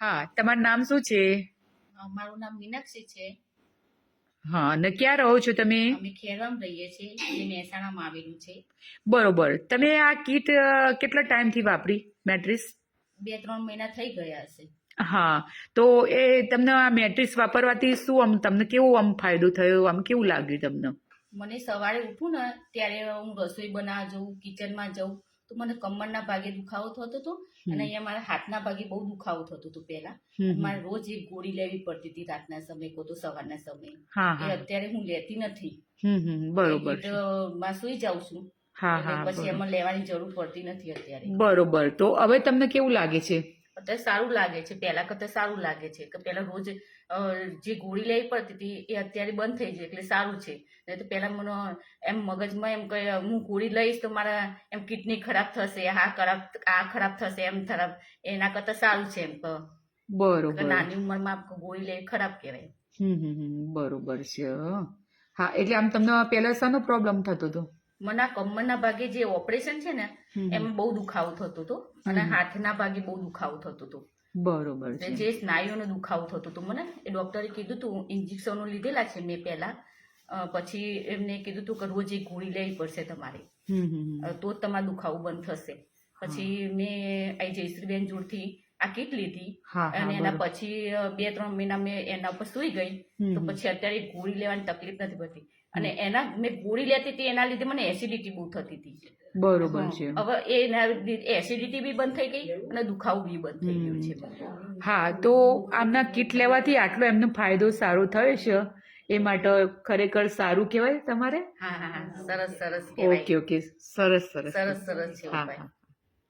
હા તમારું નામ શું છે? મારું નામ મીનાક્ષી છે. હા અને ક્યાં રહો છો તમે? અમે ખેરમ રહીએ છીએ મહેસાણામાં આવેલું છે. બરોબર. તમે આ કીટ કેટલા ટાઈમથી વાપરી? મેટ્રિસ? બે ત્રણ મહિના થઈ ગયા હશે. હા તો એ તમને આ મેટ્રિસ વાપરવાથી શું આમ તમને કેવું આમ ફાયદો થયો? આમ કેવું લાગ્યું તમને? મને સવારે ઉઠું ને ત્યારે હું રસોઈ બનાવવા જઉં કિચનમાં જઉં તો મને કમરના ભાગે દુખાવો થતો હતો અને અહીંયા મારા હાથના ભાગે બહુ દુખાવો થતો હતો પહેલા. મારે રોજ એક ગોળી લેવી પડતી હતી રાતના સમયે કો તો સવારના સમયે. એ અત્યારે હું લેતી નથી. બરોબર. માં સુઈ જાઉં છું. હા હા પછી એમાં લેવાની જરૂર પડતી નથી અત્યારે. બરોબર. તો હવે તમને કેવું લાગે છે? અત્યારે સારું લાગે છે પહેલા કરતા સારું લાગે છે કે પહેલા રોજ જે ગોળી લેવી પડતી હતી એ અત્યારે બંધ થઈ જાય એટલે સારું છે. નહીં તો પહેલા મને એમ મગજમાં એમ કહે હું ગોળી લઈશ તો મારા એમ કિડની ખરાબ થશે આ ખરાબ આ ખરાબ થશે એમ ખરાબ. એના કરતા સારું છે એમ તો. બરોબર. નાની ઉંમરમાં ગોળી લેવી ખરાબ કહેવાય. હમ હમ હમ બરોબર છે હા. એટલે આમ તમને પહેલા શાનો પ્રોબ્લેમ થતો હતો? મને કમરના ભાગે જે ઓપરેશન છે ને એમાં બહુ દુખાવો થતો હતો. અને હાથના ભાગે બહુ દુખાવો થતો હતો. બરોબર છે. જે સ્નાયુનો દુખાવો થતો હતો. મને એ ડોક્ટરે કીધું હતું ઇન્જેક્શનો લીધેલા છે મેં પહેલા. પછી એમને કીધું હતું કે રોજ એક ગોળી લેવી પડશે તમારે. તો જ તમારો દુખાવો બંધ થશે. પછી મેં આ જયશ્રીબેન જોડથી આ કીટ લીધી અને એના પછી બે ત્રણ મહિના મેં એના ઉપર સુઈ ગઈ. તો પછી અત્યારે ગોળી લેવાની તકલીફ નથી પડતી. અને એના મેં ગોળી લેતી હતી એના લીધે મને એસિડિટી બહુ થતી હતી. બરોબર છે. હવે એના એસિડિટી બી બંધ થઈ ગઈ અને દુખાવો બી બંધ થઈ ગયો છે. હા તો આમના કીટ લેવાથી આટલો એમનો ફાયદો સારો થયો છે? એ માટે ખરેખર સારું કહેવાય તમારે? હા હા સરસ સરસ ઓકે ઓકે. સરસ સરસ. સરસ સરસ છે હા